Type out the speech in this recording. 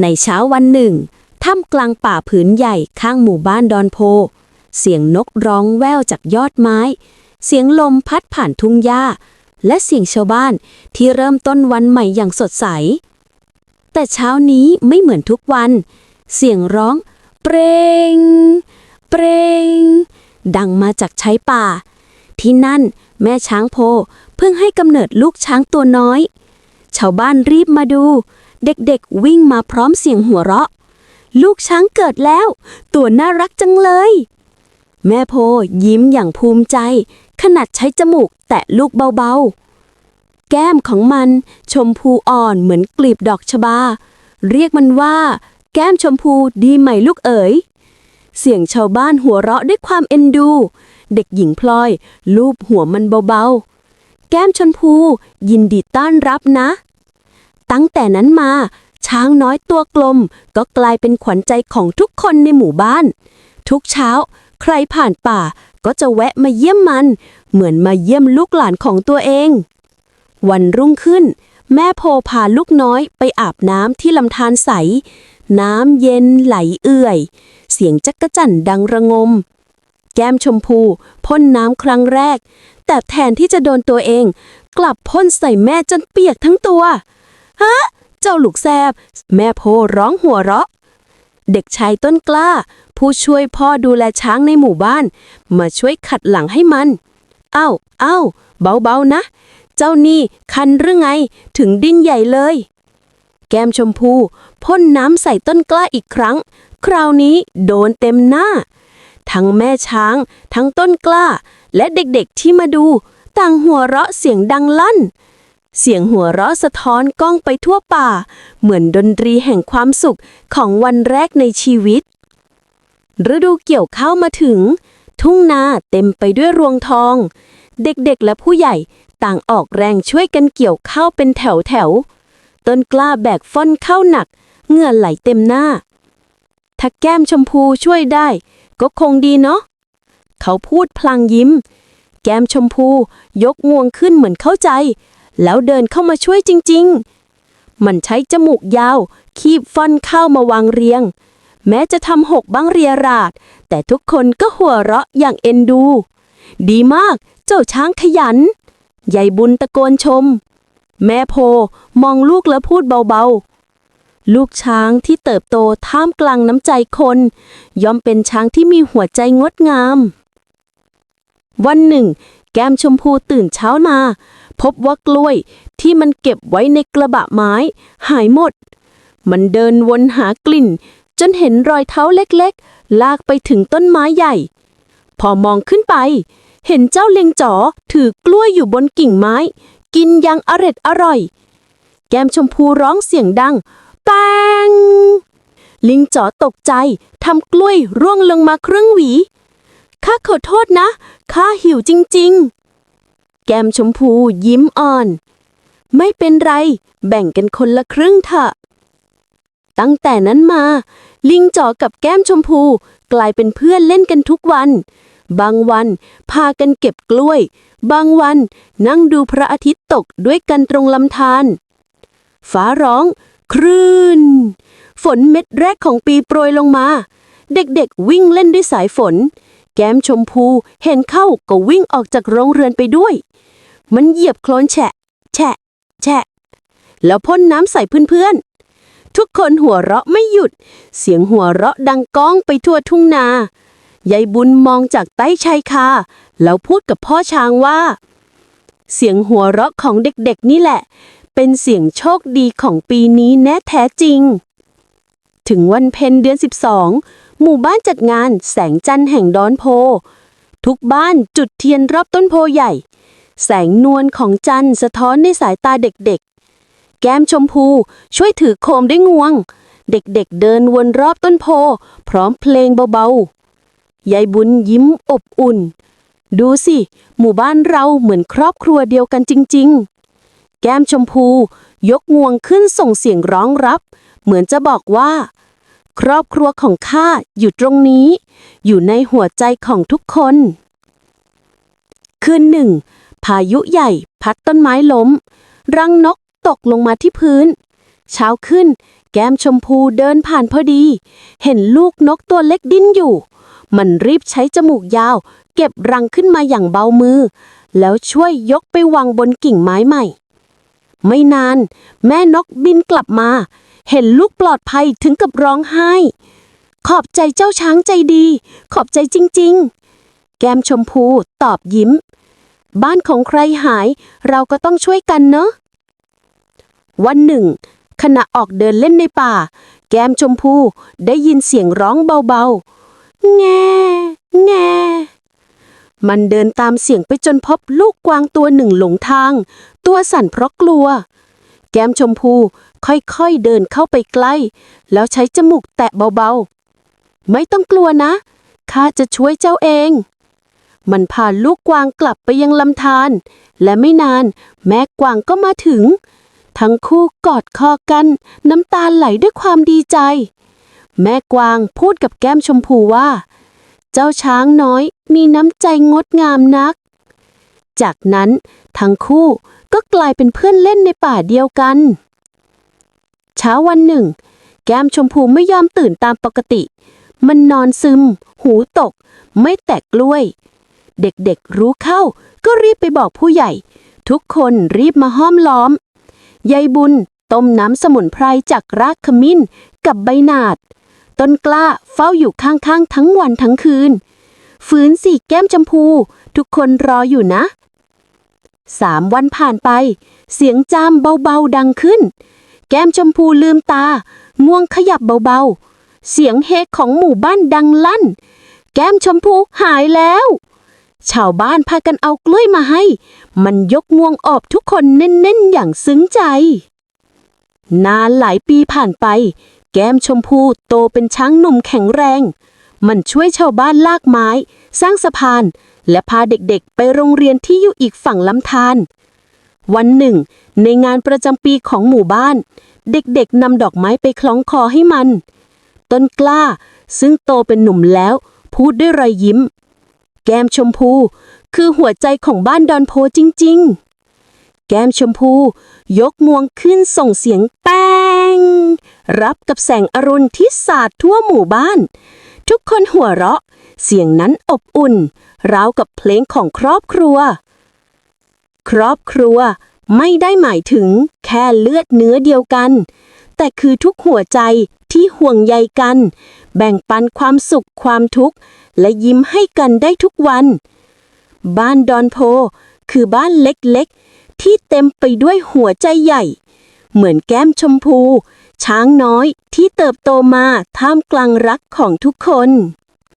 ในเช้าวันหนึ่งท่ามกลางป่าผืนใหญ่ข้างหมู่บ้านดอนโพ เสียงนกร้องแว่วจากยอดไม้ เสียงลมพัดผ่านทุ่งหญ้า และเสียงชาวบ้านที่เริ่มต้นวันใหม่อย่างสดใส แต่เช้านี้ไม่เหมือนทุกวัน เสียงร้อง เปรงเปรงดังมาจากชายป่า ที่นั่นแม่ช้างโพเพิ่งให้กำเนิดลูกช้างตัวน้อย ชาวบ้านรีบมาดู เด็กๆ วิ่งมาพร้อมเสียงหัวเราะ ลูกช้างเกิดแล้ว ตัวน่ารักจังเลย แม่โพยิ้มอย่างภูมิใจ ขนาดใช้จมูกแตะลูกเบาๆ แก้มของมันชมพูอ่อนเหมือนกลีบดอกชบา เรียกมันว่า แก้มชมพูดีไหมลูกเอ๋ย เสียงชาวบ้านหัวเราะด้วยความเอ็นดู เด็กหญิงพลอย ลูบหัวมันเบาๆ แก้มชมพูยินดีต้อนรับนะ ตั้งแต่นั้นมา ช้างน้อยตัวกลม ก็กลายเป็นขวัญใจของทุกคนในหมู่บ้าน ทุกเช้า ใครผ่านป่าก็จะแวะมาเยี่ยมมัน เหมือนมาเยี่ยมลูกหลานของตัวเอง วันรุ่งขึ้น แม่โพพาลูกน้อยไปอาบน้ำที่ลำธารใส น้ำเย็นไหลเอื่อย เสียงจักกะจั่นดังระงม แก้มชมพูพ่นน้ำครั้งแรก แต่แทนที่จะโดนตัวเอง กลับพ่นใส่แม่จนเปียกทั้งตัว ฮะ เจ้าลูกแซบ แม่โพร้องหัวเราะ เด็กชายต้นกล้า ผู้ช่วยพ่อดูแลช้างในหมู่บ้าน มาช่วยขัดหลังให้มัน เอ้า เอ้า เบาๆนะ เจ้านี่คันหรือไง ถึงดิ้นใหญ่เลย แก้มชมพูพ่นน้ำใส่ต้นกล้าอีกครั้ง คราวนี้โดนเต็มหน้า ทั้งแม่ช้าง ทั้งต้นกล้า และเด็กๆที่มาดู ต่างหัวเราะเสียงดังลั่น เสียงหัวเราะสะท้อนก้องไปทั่วป่า เหมือนดนตรีแห่งความสุขของวันแรกในชีวิต ฤดูเกี่ยวข้าวมาถึง ทุ่งนาเต็มไปด้วยรวงทอง เด็กๆและผู้ใหญ่ต่างออกแรงช่วยกันเกี่ยวข้าวเป็นแถวแถวๆต้นกล้าแบกฟ่อนข้าวหนัก เหงื่อไหลเต็มหน้า ถ้าแก้มชมพูช่วยได้ ก็คงดีเนาะเขาพูดพลางยิ้ม แก้มชมพูยกงวงขึ้นเหมือนเข้าใจ แล้วเดินเข้ามาช่วยจริง ๆ มันใช้จมูกยาว คีบฟันข้าวมาวางเรียง แม้จะทำหกบ้างเรียราด แต่ทุกคนก็หัวเราะอย่างเอ็นดู ดีมาก เจ้าช้างขยันยายบุญตะโกนชม แม่โพมองลูกแล้วพูดเบาๆลูกช้างที่เติบโตท่ามกลางน้ำใจคน ย่อมเป็นช้างที่มีหัวใจงดงาม วันหนึ่ง แก้มชมพูตื่นเช้ามา พบว่ากล้วยที่มันเก็บไว้ในกระบะไม้ หายหมด มันเดินวนหากลิ่น จนเห็นรอยเท้าเล็กๆ ลากไปถึงต้นไม้ใหญ่ พอมองขึ้นไป เห็นเจ้าเลียงจ๋อถือกล้วยอยู่บนกิ่งไม้ กินอยังอร็ดอร่อย แก้มชมพูร้องเสียงดังแปงลิงจ๋อตกใจทำกล้วยร่วงลงมาครึ่งหวีข้าขอโทษนะ ข้าหิวจริง ๆ แก้มชมพูยิ้มอ่อน ไม่เป็นไร แบ่งกันคนละครึ่งเถอะ ตั้งแต่นั้นมา ลิงจ๋อกับแก้มชมพูกลายเป็นเพื่อนเล่นกันทุกวัน บางวันพากันเก็บกล้วย บางวันนั่งดูพระอาทิตย์ตกด้วยกันตรงลำธารฟ้าร้อง ครื่น ฝนเม็ดแรกของปีโปรยลงมา เด็กๆวิ่งเล่นด้วยสายฝน แก้มชมพู เห็นเข้าก็วิ่งออกจากโรงเรือนไปด้วย มันเหยียบโคลนแฉะ แฉะ แฉะ แล้วพ่นน้ำใส่เพื่อนๆ ทุกคนหัวเราะไม่หยุด เสียงหัวเราะดังก้องไปทั่วทุ่งนายายบุญมองจากใต้ชายคาแล้วพูดกับพ่อช้างว่า เสียงหัวเราะของเด็กๆนี่แหละ เป็นเสียงโชคดีของปีนี้แน่แท้จริง ถึงวันเพ็ญเดือน 12 หมู่บ้านจัดงานแสงจันทร์แห่งดอนโพ ทุกบ้านจุดเทียนรอบต้นโพใหญ่ แสงนวลของจันทร์สะท้อนในสายตาเด็กๆ แก้มชมพูช่วยถือโคมด้วยงวง เด็กๆเดินวนรอบต้นโพ พร้อมเพลงเบาๆ ยายบุญยิ้มอบอุ่น ดูสิ หมู่บ้านเราเหมือนครอบครัวเดียวกันจริง ๆ แก้มชมพูยกงวงขึ้นส่งเสียงร้องรับ เหมือนจะบอกว่า ครอบครัวของข้าอยู่ตรงนี้ อยู่ในหัวใจของทุกคน คืนหนึ่ง พายุใหญ่พัดต้นไม้ล้ม รังนกตกลงมาที่พื้น เช้าขึ้น แก้มชมพูเดินผ่านพอดี เห็นลูกนกตัวเล็กดิ้นอยู่ มันรีบใช้จมูกยาว เก็บรังขึ้นมาอย่างเบามือ แล้วช่วยยกไปวางบนกิ่งไม้ใหม่ ไม่นาน แม่นกบินกลับมา เห็นลูกปลอดภัยถึงกับร้องไห้ ขอบใจเจ้าช้างใจดี ขอบใจจริง ๆ แก้มชมพูตอบยิ้ม บ้านของใครหายเราก็ต้องช่วยกันเนอะวันหนึ่ง ขณะออกเดินเล่นในป่า แก้มชมพูได้ยินเสียงร้องเบาๆ แง่ แง่ มันเดินตามเสียงไปจนพบลูกกวางตัวหนึ่งหลงทาง ตัวสั่นเพราะกลัว แก้มชมพูค่อยๆเดินเข้าไปใกล้ แล้วใช้จมูกแตะเบาๆ ไม่ต้องกลัวนะ ข้าจะช่วยเจ้าเอง มันพาลูกกวางกลับไปยังลำธารและไม่นานแม่กวางก็มาถึง ทั้งคู่กอดคอกัน น้ำตาไหลด้วยความดีใจ แม่กวางพูดกับแก้มชมพูว่า เจ้าช้างน้อยมีน้ำใจงดงามนัก จากนั้นทั้งคู่ก็กลายเป็นเพื่อนเล่นในป่าเดียวกัน เช้าวันหนึ่ง แก้มชมพูไม่ยอมตื่นตามปกติ มันนอนซึม หูตก ไม่แตกกล้วย เด็กๆรู้เข้าก็รีบไปบอกผู้ใหญ่ ทุกคนรีบมาห้อมล้อม ยายบุญต้มน้ำสมุนไพรจากรากขมิ้นกับใบหนาด ต้นกล้าเฝ้าอยู่ข้างๆ ทั้งวันทั้งคืน ฝืนสีแก้มชมพู ทุกคนรออยู่นะ สามวันผ่านไป เสียงจามเบาๆดังขึ้น แก้มชมพูลืมตา ง่วงขยับเบาๆ เสียงเฮกของหมู่บ้านดังลั่น แก้มชมพูหายแล้ว ชาวบ้านพากันเอากล้วยมาให้ มันยกงวงออบทุกคนเน้นๆอย่างซึ้งใจ นานหลายปีผ่านไป แก้มชมพูโตเป็นช้างหนุ่มแข็งแรง มันช่วยชาวบ้านลากไม้ สร้างสะพาน และพาเด็กๆ ไปโรงเรียนที่อยู่อีกฝั่งลำธารวันหนึ่ง ในงานประจำปีของหมู่บ้าน เด็กๆนำดอกไม้ไปคล้องคอให้มัน ต้นกล้าซึ่งโตเป็นหนุ่มแล้ว พูดด้วยรอยยิ้ม แก้มชมพูคือหัวใจของบ้านดอนโพจริง ๆ แก้มชมพู ยกงวงขึ้นส่งเสียงแป รับกับแสงอรุณที่สาดทั่วหมู่บ้าน ทุกคนหัวเราะ เสียงนั้นอบอุ่น ราวกับเพลงของครอบครัว ครอบครัวไม่ได้หมายถึงแค่เลือดเนื้อเดียวกัน แต่คือทุกหัวใจที่ห่วงใยกัน แบ่งปันความสุขความทุกข์ และยิ้มให้กันได้ทุกวัน บ้านดอนโพ คือบ้านเล็กๆ ที่เต็มไปด้วยหัวใจใหญ่ เหมือนแก้มชมพู ช้างน้อยที่เติบโตมาท่ามกลางรักของทุกคน